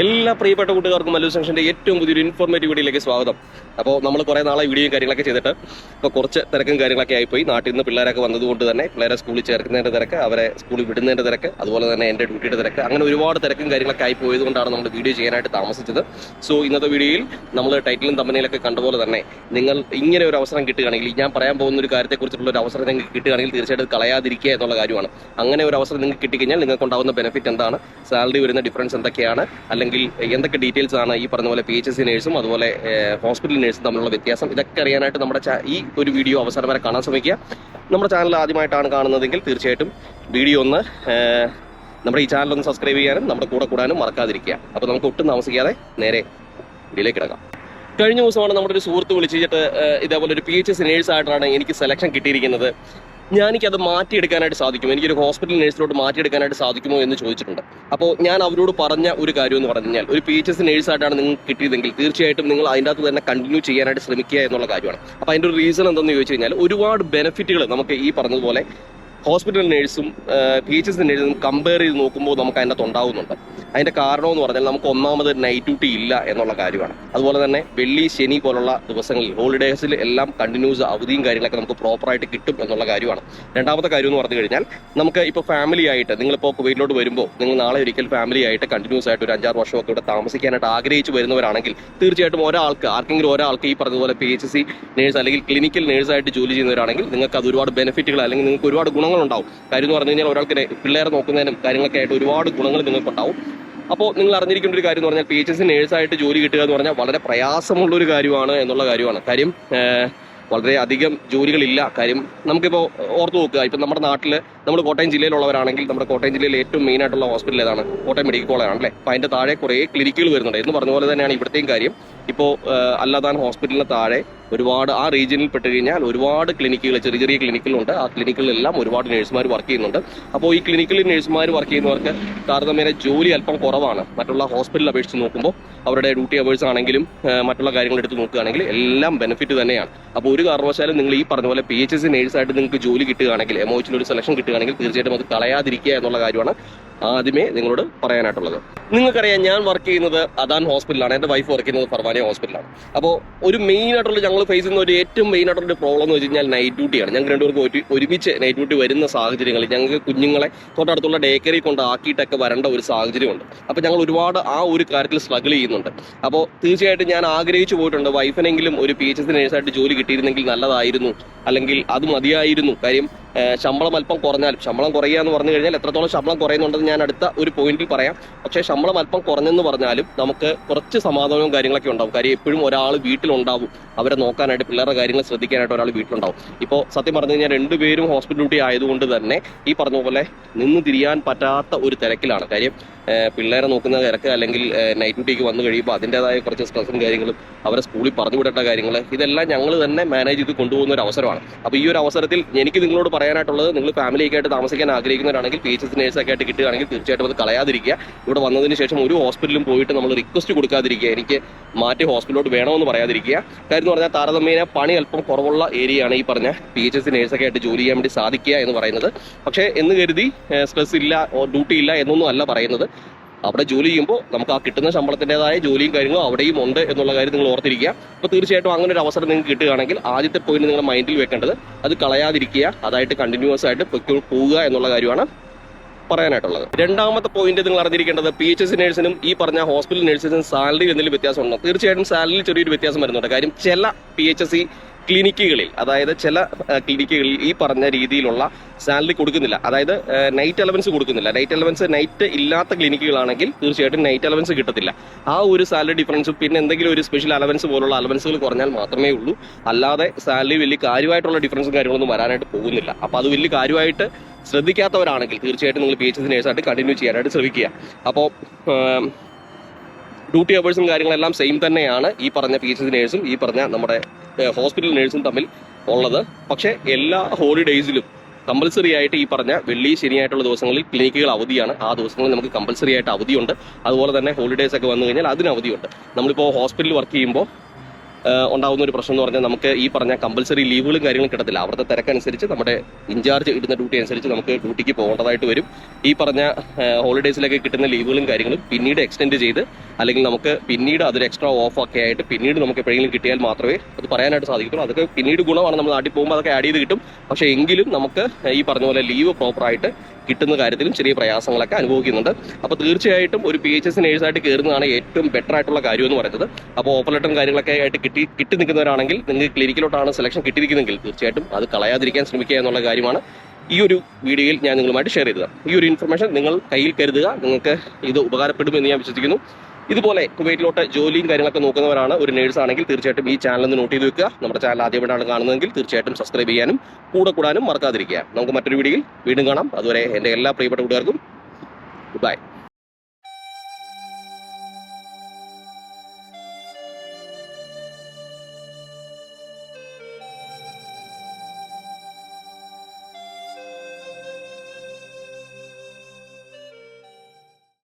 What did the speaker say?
എല്ലാ പ്രിയപ്പെട്ട കൂട്ടുകാർക്കും മല്ലു സെക്ഷന്റെ ഏറ്റവും പുതിയൊരു ഇൻഫോർമേറ്റീവ് വീഡിയോയിലേക്ക് സ്വാഗതം. അപ്പോൾ നമ്മൾ കുറേ നാളെ വീഡിയോയും കാര്യങ്ങളൊക്കെ ചെയ്തിട്ട് ഇപ്പോൾ കുറച്ച് തിരക്കും കാര്യങ്ങളൊക്കെ ആയിപ്പോയി. നാട്ടിൽ നിന്ന് പിള്ളേരൊക്കെ വന്നതുകൊണ്ട് തന്നെ പിള്ളേരെ സ്കൂളിൽ ചേർക്കുന്നതിന്റെ തിരക്ക് അവരെ സ്കൂളിൽ വിടുന്നതിന്റെ തിരക്ക് അതുപോലെ തന്നെ എന്റെ ഡ്യൂട്ടിയുടെ തിരക്ക് അങ്ങനെ ഒരുപാട് തിരക്കും കാര്യങ്ങളൊക്കെ ആയി പോയതുകൊണ്ടാണ് നമ്മൾ വീഡിയോ ചെയ്യാനായിട്ട് താമസിച്ചത്. സോ ഇന്നത്തെ വീഡിയോയിൽ നമ്മൾ ടൈറ്റിലും തമ്പനിയിലൊക്കെ കണ്ടപോലെ തന്നെ നിങ്ങൾ ഇങ്ങനെ ഒരു അവസരം കിട്ടുകയാണെങ്കിൽ ഞാൻ പറയാൻ പോകുന്ന ഒരു കാര്യത്തെക്കുറിച്ചുള്ള ഒരു അവസരം നിങ്ങൾക്ക് കിട്ടുകയാണെങ്കിൽ തീർച്ചയായിട്ടും കളയാതിരിക്കുക എന്നുള്ള കാര്യമാണ്. അങ്ങനെ ഒരു അവസരം നിങ്ങൾക്ക് കിട്ടിക്കഴിഞ്ഞാൽ നിങ്ങൾക്ക് ഉണ്ടാകുന്ന ബെനിഫിറ്റ് എന്താണ്? സാലറി വരുന്ന ഡിഫറൻസ് എന്തൊക്കെയാണ്? അല്ലെങ്കിൽ എന്തൊക്കെ ഡീറ്റെയിൽസ് ആണ് ഈ പറഞ്ഞ പോലെ പി എച്ച് എസ് നേഴ്സും അതുപോലെ ഹോസ്പിറ്റൽ നേഴ്സും തമ്മിലുള്ള വ്യത്യാസം? ഇതൊക്കെ അറിയാനായിട്ട് നമ്മുടെ ഈ ഒരു വീഡിയോ അവസരം വരെ കാണാൻ ശ്രമിക്കുക. നമ്മുടെ ചാനൽ ആദ്യമായിട്ടാണ് കാണുന്നതെങ്കിൽ തീർച്ചയായിട്ടും വീഡിയോ ഒന്ന് നമ്മുടെ ഈ ചാനൽ ഒന്ന് സബ്സ്ക്രൈബ് ചെയ്യാനും നമ്മുടെ കൂടെ കൂടാനും മറക്കാതിരിക്കുക. അപ്പോൾ നമുക്ക് ഒട്ടും താമസിക്കാതെ നേരെ വീഡിയോയിലേക്ക് കിടക്കാം. കഴിഞ്ഞ ദിവസമാണ് നമ്മുടെ ഒരു സുഹൃത്ത് വിളിച്ചിട്ട് ഇതേപോലെ ഒരു പി എച്ച് എസ് നേഴ്സ് ആയിട്ടാണ് എനിക്ക് സെലക്ഷൻ കിട്ടിയിരിക്കുന്നത്. അത് മാറ്റിയെടുക്കാനായിട്ട് സാധിക്കും. എനിക്കൊരു ഹോസ്പിറ്റൽ നേഴ്സിലോട്ട് മാറ്റിയെടുക്കാനായിട്ട് സാധിക്കുമോ എന്ന് ചോദിച്ചിട്ടുണ്ട്. അപ്പോൾ ഞാൻ അവരോട് പറഞ്ഞ ഒരു കാര്യം എന്ന് പറഞ്ഞു കഴിഞ്ഞാൽ ഒരു പി എച്ച് എസ് നേഴ്സായിട്ടാണ് നിങ്ങൾക്ക് കിട്ടിയതെങ്കിൽ തീർച്ചയായിട്ടും നിങ്ങൾ അതിന്റെ അകത്ത് തന്നെ കണ്ടിന്യൂ ചെയ്യാനായിട്ട് ശ്രമിക്കുക എന്നുള്ള കാര്യമാണ്. അപ്പോൾ അതിന്റെ ഒരു റീസൺ എന്തെന്ന് ചോദിച്ചു കഴിഞ്ഞാൽ ഒരുപാട് ബെനിഫിറ്റുകൾ നമുക്ക് ഈ പറഞ്ഞതുപോലെ ഹോസ്പിറ്റൽ നേഴ്സും പി എച്ച് എസ് നേഴ്സും കമ്പയർ ചെയ്ത് നോക്കുമ്പോൾ നമുക്ക് അതിനകത്ത് ഉണ്ടാവുന്നുണ്ട്. അതിന്റെ കാരണം എന്ന് പറഞ്ഞാൽ നമുക്ക് ഒന്നാമത് നൈറ്റ് ഡ്യൂട്ടി ഇല്ല എന്നുള്ള കാര്യമാണ്. അതുപോലെ തന്നെ വെള്ളി ശനി പോലുള്ള ദിവസങ്ങളിൽ ഹോളിഡേസിൽ എല്ലാം കണ്ടിന്യൂസ് അവധിയും കാര്യങ്ങളൊക്കെ നമുക്ക് പ്രോപ്പറായിട്ട് കിട്ടും എന്നുള്ള കാര്യമാണ്. രണ്ടാമത്തെ കാര്യം എന്ന് പറഞ്ഞു കഴിഞ്ഞാൽ നമുക്ക് ഇപ്പോൾ ഫാമിലി ആയിട്ട് നിങ്ങളിപ്പോൾ കുവൈറ്റിലോട്ട് വരുമ്പോൾ നിങ്ങൾ നാളെ ഒരിക്കൽ ഫാമിലി ആയിട്ട് കണ്ടിന്യൂസ് ആയിട്ട് ഒരു അഞ്ചാറ് വർഷമൊക്കെ ഇവിടെ താമസിക്കാനായിട്ട് ആഗ്രഹിച്ച് വരുന്നവരാണെങ്കിൽ തീർച്ചയായിട്ടും ഒരാൾക്ക് ആർക്കെങ്കിലും ഒരാൾക്ക് ഈ പറഞ്ഞതുപോലെ പി എച്ച് സി നേഴ്സ് അല്ലെങ്കിൽ ക്ലിനിക്കൽ നേഴ്സായിട്ട് ജോലി ചെയ്യുന്നവരാണെങ്കിൽ നിങ്ങൾക്ക് അത് ഒരുപാട് ബെനിഫിറ്റുകൾ അല്ലെങ്കിൽ നിങ്ങൾക്ക് ഒരുപാട് ഗുണങ്ങളുണ്ടാവും. കാര്യം എന്ന് പറഞ്ഞു കഴിഞ്ഞാൽ ഒരാൾക്ക് പിള്ളേരെ നോക്കുന്നതിനും കാര്യങ്ങളൊക്കെ ആയിട്ട് ഒരുപാട് ഗുണങ്ങൾ നിങ്ങൾക്കുണ്ടാവും. അപ്പോൾ നിങ്ങൾ അറിഞ്ഞിരിക്കേണ്ട ഒരു കാര്യം എന്ന് പറഞ്ഞാൽ പി എച്ച് എസ് നേഴ്സായിട്ട് ജോലി കിട്ടുക എന്ന് പറഞ്ഞാൽ വളരെ പ്രയാസമുള്ള ഒരു കാര്യമാണ് എന്നുള്ള കാര്യമാണ്. കാര്യം വളരെ അധികം ജോലികളില്ല. കാര്യം നമുക്കിപ്പോൾ ഓർത്ത് നോക്കുക. ഇപ്പം നമ്മുടെ നാട്ടിൽ നമ്മൾ കോട്ടയം ജില്ലയിലുള്ളവരാണെങ്കിൽ നമ്മുടെ കോട്ടയം ജില്ലയിൽ ഏറ്റവും മെയിൻ ആയിട്ടുള്ള ഹോസ്പിറ്റൽ ഏതാണ്? കോട്ടയം മെഡിക്കൽ കോളേജാണ് അല്ലേ അപ്പോൾ അതിന്റെ താഴെ കുറേ ക്ലിനിക്കുകൾ വരുന്നുണ്ട്. എന്ന് പറഞ്ഞ പോലെ തന്നെയാണ് ഇവിടുത്തെയും കാര്യം. ഇപ്പോൾ അല്ലാതാൻ ഹോസ്പിറ്റലിന് താഴെ ഒരുപാട് ആ റീജിയനിൽ പെട്ട് കഴിഞ്ഞാൽ ഒരുപാട് ക്ലിനിക്കുകൾ ചെറിയ ചെറിയ ക്ലിനിക്കുകളുണ്ട്. ആ ക്ലിനിക്കുകളിലെല്ലാം ഒരുപാട് നഴ്സുമാർ വർക്ക് ചെയ്യുന്നുണ്ട്. അപ്പോൾ ഈ ക്ലിനിക്കിൽ നഴ്സുമാർ വർക്ക് ചെയ്യുന്നവർക്ക് താരതമ്യേന ജോലി അല്പം കുറവാണ്. മറ്റുള്ള ഹോസ്പിറ്റലിൽ അപേക്ഷിച്ച് നോക്കുമ്പോൾ അവരുടെ ഡ്യൂട്ടി അവേഴ്സ് ആണെങ്കിലും മറ്റുള്ള കാര്യങ്ങൾ എടുത്ത് നോക്കുകയാണെങ്കിൽ എല്ലാം ബെനിഫിറ്റ് തന്നെയാണ്. അപ്പോൾ ഒരു കാരണവശാലും നിങ്ങൾ ഈ പറഞ്ഞ പോലെ പി എച്ച് എസ് സി നേഴ്സായിട്ട് നിങ്ങൾക്ക് ജോലി കിട്ടുകയാണെങ്കിൽ എമോച്ചിൽ ഒരു സെലക്ഷൻ കിട്ടുകയാണെങ്കിൽ തീർച്ചയായിട്ടും അത് കളയാതിരിക്കുക എന്നുള്ള കാര്യമാണ്. ആദ്യമേ നിങ്ങളോട് പറയാനായിട്ടുള്ളത്. നിങ്ങൾക്കറിയാം ഞാൻ വർക്ക് ചെയ്യുന്നത് അദാൻ ഹോസ്പിറ്റലാണ് എന്റെ വൈഫ് വർക്ക് ചെയ്യുന്നത് ഫർവാനി ഹോസ്പിറ്റലാണ് അപ്പോൾ ഒരു മെയിൻ ആയിട്ടുള്ള ഞങ്ങൾ ഫേസ് ചെയ്യുന്ന ഒരു ഏറ്റവും മെയിൻ ആയിട്ടുള്ള ഒരു പ്രോബ്ലം എന്ന് വെച്ച് കഴിഞ്ഞാൽ നൈറ്റ് ഡ്യൂട്ടിയാണ് ഞങ്ങൾക്ക് രണ്ടുപേർക്ക് ഒരു ഒരുമിച്ച് നൈറ്റ് ഡ്യൂട്ടി വരുന്ന സാഹചര്യങ്ങളിൽ ഞങ്ങൾക്ക് കുഞ്ഞുങ്ങളെ തൊട്ടടുത്തുള്ള ഡേക്കറി കൊണ്ട് ആക്കിയിട്ടൊക്കെ വരേണ്ട ഒരു സാഹചര്യമുണ്ട്. അപ്പോൾ ഞങ്ങൾ ഒരുപാട് ആ ഒരു കാര്യത്തിൽ സ്ട്രഗിൾ ചെയ്യുന്നുണ്ട്. അപ്പോൾ തീർച്ചയായിട്ടും ഞാൻ ആഗ്രഹിച്ചു പോയിട്ടുണ്ട് വൈഫിനെങ്കിലും ഒരു പി എച്ച് എസ് നേഴ്സായിട്ട് ജോലി കിട്ടിയിരുന്നെങ്കിൽ നല്ലതായിരുന്നു. അല്ലെങ്കിൽ അത് മതിയായിരുന്നു. കാര്യം ശമ്പളം അല്പം കുറഞ്ഞാലും ശമ്പളം കുറയുക എന്ന് പറഞ്ഞു കഴിഞ്ഞാൽ എത്രത്തോളം ശമ്പളം കുറയുന്നുണ്ടെന്ന് ഞാൻ അടുത്ത ഒരു പോയിന്റിൽ പറയാം. പക്ഷേ ശമ്പളം അല്പം കുറഞ്ഞെന്ന് പറഞ്ഞാലും നമുക്ക് കുറച്ച് സമാധാനവും കാര്യങ്ങളൊക്കെ ഉണ്ടാവും. കാര്യം എപ്പോഴും ഒരാൾ വീട്ടിലുണ്ടാവും. അവരെ നോക്കാനായിട്ട് പിള്ളേരുടെ കാര്യങ്ങൾ ശ്രദ്ധിക്കാനായിട്ട് ഒരാൾ വീട്ടിലുണ്ടാവും. ഇപ്പോൾ സത്യം പറഞ്ഞു കഴിഞ്ഞാൽ രണ്ടുപേരും ഹോസ്പിറ്റൽ ഡ്യൂട്ടി ആയതുകൊണ്ട് തന്നെ ഈ പറഞ്ഞ പോലെ നിന്ന് തിരിയാൻ പറ്റാത്ത ഒരു തിരക്കിലാണ്. കാര്യം പിള്ളേരെ നോക്കുന്ന തിരക്ക് അല്ലെങ്കിൽ നൈറ്റ് ഡ്യൂട്ടിക്ക് വന്നു കഴിയുമ്പോൾ അതിന്റെതായ കുറച്ച് സ്ട്രെസ്സും കാര്യങ്ങളും അവരെ സ്കൂളിൽ പറഞ്ഞു വിടേണ്ട കാര്യങ്ങൾ ഇതെല്ലാം ഞങ്ങൾ തന്നെ മാനേജ് ചെയ്ത് കൊണ്ടുപോകുന്ന ഒരു അവസരമാണ്. അപ്പോൾ ഈ ഒരു അവസരത്തിൽ എനിക്ക് നിങ്ങളോട് പറയാനായിട്ടുള്ളത് നിങ്ങൾ ഫാമിലിയൊക്കെ ആയിട്ട് താമസിക്കാൻ ആഗ്രഹിക്കുന്നവരാണെങ്കിൽ പി എച്ച് എസ് നേഴ്സൊക്കെ ആയിട്ട് കിട്ടുകയാണെങ്കിൽ തീർച്ചയായിട്ടും അത് കളയാതിരിക്കുക. ഇവിടെ വന്നതിന് ശേഷം ഒരു ഹോസ്പിറ്റലും പോയിട്ട് നമ്മൾ റിക്വസ്റ്റ് കൊടുക്കാതിരിക്കുക. എനിക്ക് മാറ്റി ഹോസ്പിറ്റലോട്ട് വേണമെന്ന് പറയാതിരിക്കുക. കാര്യം എന്ന് പറഞ്ഞാൽ താരതമ്യേന പണി അല്പം കുറവുള്ള ഏരിയ ആണ് ഈ പറഞ്ഞ പി എച്ച് എസ് നേഴ്സൊക്കെ ആയിട്ട് ജോലി ചെയ്യാൻ വേണ്ടി സാധിക്കുക എന്ന് പറയുന്നത്. പക്ഷേ എന്ന് കരുതി സ്ട്രെസ് ഇല്ല ഡ്യൂട്ടി ഇല്ല എന്നൊന്നും അല്ല പറയുന്നത്. അവിടെ ജോലി ചെയ്യുമ്പോൾ നമുക്ക് ആ കിട്ടുന്ന ശമ്പളത്തിന്റെതായ ജോലിയും കാര്യങ്ങളും അവിടെയും ഉണ്ട് എന്നുള്ള കാര്യം നിങ്ങൾ ഓർത്തിരിക്കുക. അപ്പോൾ തീർച്ചയായിട്ടും അങ്ങനെ ഒരു അവസരം നിങ്ങൾക്ക് കിട്ടുകയാണെങ്കിൽ ആദ്യത്തെ പോയിന്റ് നിങ്ങളുടെ മൈൻഡിൽ വെക്കേണ്ടത് അത് കളയാതിരിക്കുക അതായിട്ട് കണ്ടിന്യൂസ് ആയിട്ട് പോവുക എന്നുള്ള കാര്യമാണ് പറയാനായിട്ടുള്ളത്. രണ്ടാമത്തെ പോയിന്റ് നിങ്ങൾ അറിഞ്ഞിരിക്കേണ്ടത് പി എച്ച് എസ് നേഴ്സിനും ഈ പറഞ്ഞ ഹോസ്പിറ്റൽ നേഴ്സിനും സാലറി എന്തെങ്കിലും വ്യത്യാസമുണ്ടോ? തീർച്ചയായിട്ടും സാലറിയിൽ ചെറിയൊരു വ്യത്യാസം വരുന്നുണ്ട്. കാര്യം ചില പി എച്ച് എസ് സി ക്ലിനിക്കുകളിൽ അതായത് ചില ക്ലിനിക്കുകളിൽ ഈ പറഞ്ഞ രീതിയിലുള്ള സാലറി കൊടുക്കുന്നില്ല. അതായത് നൈറ്റ് അലവൻസ് കൊടുക്കുന്നില്ല. നൈറ്റ് അലവൻസ് നൈറ്റ് ഇല്ലാത്ത ക്ലിനിക്കുകളാണെങ്കിൽ തീർച്ചയായിട്ടും നൈറ്റ് അലവൻസ് കിട്ടത്തില്ല. ആ ഒരു സാലറി ഡിഫറൻസ് പിന്നെ എന്തെങ്കിലും ഒരു സ്പെഷ്യൽ അലവൻസ് പോലുള്ള അലവൻസുകൾ കുറഞ്ഞാൽ മാത്രമേ ഉള്ളൂ. അല്ലാതെ സാലറി വലിയ കാര്യമായിട്ടുള്ള ഡിഫറൻസും കാര്യങ്ങളൊന്നും വരാനായിട്ട് പോകുന്നില്ല. അപ്പോൾ അത് വലിയ കാര്യമായിട്ട് ശ്രദ്ധിക്കാത്തവരാണെങ്കിൽ തീർച്ചയായിട്ടും നിങ്ങൾ പി എച്ച് എസ് നേഴ്സായിട്ട് കണ്ടിന്യൂ ചെയ്യാനായിട്ട് ശ്രമിക്കുക. അപ്പോൾ ഡ്യൂട്ടി അവേഴ്സും കാര്യങ്ങളെല്ലാം സെയിം തന്നെയാണ് ഈ പറഞ്ഞ പി എച്ച് എസ് നേഴ്സും ഈ പറഞ്ഞ നമ്മുടെ ഹോസ്പിറ്റൽ നേഴ്സും തമ്മിൽ ഉള്ളത്. പക്ഷേ എല്ലാ ഹോളിഡേയ്സിലും കമ്പൽസറി ആയിട്ട് ഈ പറഞ്ഞ വെള്ളി ശനിയായിട്ടുള്ള ദിവസങ്ങളിൽ ക്ലിനിക്കുകൾ അവധിയാണ്. ആ ദിവസങ്ങളിൽ നമുക്ക് കമ്പൽസറി ആയിട്ട് അവധിയുണ്ട്. അതുപോലെ തന്നെ ഹോളിഡേയ്സ് ഒക്കെ വന്നു കഴിഞ്ഞാൽ അതിന് അവധിയുണ്ട് നമ്മളിപ്പോൾ ഹോസ്പിറ്റലിൽ വർക്ക് ചെയ്യുമ്പോൾ ഏഹ് ഉണ്ടാവുന്ന ഒരു പ്രശ്നം എന്ന് പറഞ്ഞാൽ നമുക്ക് ഈ പറഞ്ഞ കമ്പൽസറി ലീവുകളും കാര്യങ്ങളും കിട്ടത്തില്ല. അവിടുത്തെ തിരക്കനുസരിച്ച് നമ്മുടെ ഇൻചാർജ് ഇടുന്ന ഡ്യൂട്ടി അനുസരിച്ച് നമുക്ക് ഡ്യൂട്ടിക്ക് പോകേണ്ടതായിട്ട് വരും. ഈ പറഞ്ഞ ഹോളിഡേയ്സിലൊക്കെ കിട്ടുന്ന ലീവുകളും കാര്യങ്ങളും പിന്നീട് എക്സ്റ്റെൻഡ് ചെയ്ത് അല്ലെങ്കിൽ നമുക്ക് പിന്നീട് അതൊരു എക്സ്ട്രാ ഓഫ് ഒക്കെ ആയിട്ട് പിന്നീട് നമുക്ക് എപ്പോഴെങ്കിലും കിട്ടിയാൽ മാത്രമേ അത് പറയാനായിട്ട് സാധിക്കത്തുള്ളൂ. അതൊക്കെ പിന്നീട് ഗുണമാണ്. നമ്മൾ നാട്ടിൽ പോകുമ്പോൾ അതൊക്കെ ആഡ് ചെയ്ത് കിട്ടും. പക്ഷേ എങ്കിലും നമുക്ക് ഈ പറഞ്ഞ പോലെ ലീവ് പ്രോപ്പറായിട്ട് കിട്ടുന്ന കാര്യത്തിലും ചെറിയ പ്രയാസങ്ങളൊക്കെ അനുഭവിക്കുന്നുണ്ട്. അപ്പോൾ തീർച്ചയായിട്ടും ഒരു പി എച്ച് എസ് നേഴ്സായിട്ട് കയറുന്നതാണ് ഏറ്റവും ബെറ്റർ ആയിട്ടുള്ള കാര്യം എന്ന് പറയുന്നത്. അപ്പോൾ ഓപ്പൺ ലെറ്ററും കാര്യങ്ങളൊക്കെ ആയിട്ട് കിട്ടി കിട്ടി നിൽക്കുന്നവരാണെങ്കിൽ നിങ്ങൾക്ക് ക്ലിനിക്കിലോട്ടാണ് സെലക്ഷൻ കിട്ടിയിരിക്കുന്നെങ്കിൽ തീർച്ചയായിട്ടും അത് കളയാതിരിക്കാൻ ശ്രമിക്കുക എന്നുള്ള കാര്യമാണ് ഈ ഒരു വീഡിയോയിൽ ഞാൻ നിങ്ങളുമായിട്ട് ഷെയർ ചെയ്തത്. ഈ ഒരു ഇൻഫർമേഷൻ നിങ്ങൾ കയ്യിൽ കരുതുക നിങ്ങൾക്ക് ഇത് ഉപകാരപ്പെടുമെന്ന് ഞാൻ വിശ്വസിക്കുന്നു. ഇതുപോലെ കുവൈറ്റിലോട്ട് ജോലിയും കാര്യങ്ങളൊക്കെ നോക്കുന്നവരാണ് ഒരു നേഴ്സ് ആണെങ്കിൽ തീർച്ചയായിട്ടും ഈ ചാനൽ ഒന്ന് നോട്ട് ചെയ്ത് വെക്കുക. നമ്മുടെ ചാനൽ ആദ്യമായിട്ടാണ് കാണുന്നതെങ്കിൽ തീർച്ചയായിട്ടും സബ്സ്ക്രൈബ് ചെയ്യാനും കൂടെ കൂടാനും മറക്കാതിരിക്കുക. നമുക്ക് മറ്റൊരു വീഡിയോയിൽ വീണ്ടും കാണാം. അതുവരെ എന്റെ എല്ലാ പ്രിയപ്പെട്ട കൂട്ടുകാർക്കും ഗുഡ് ബൈ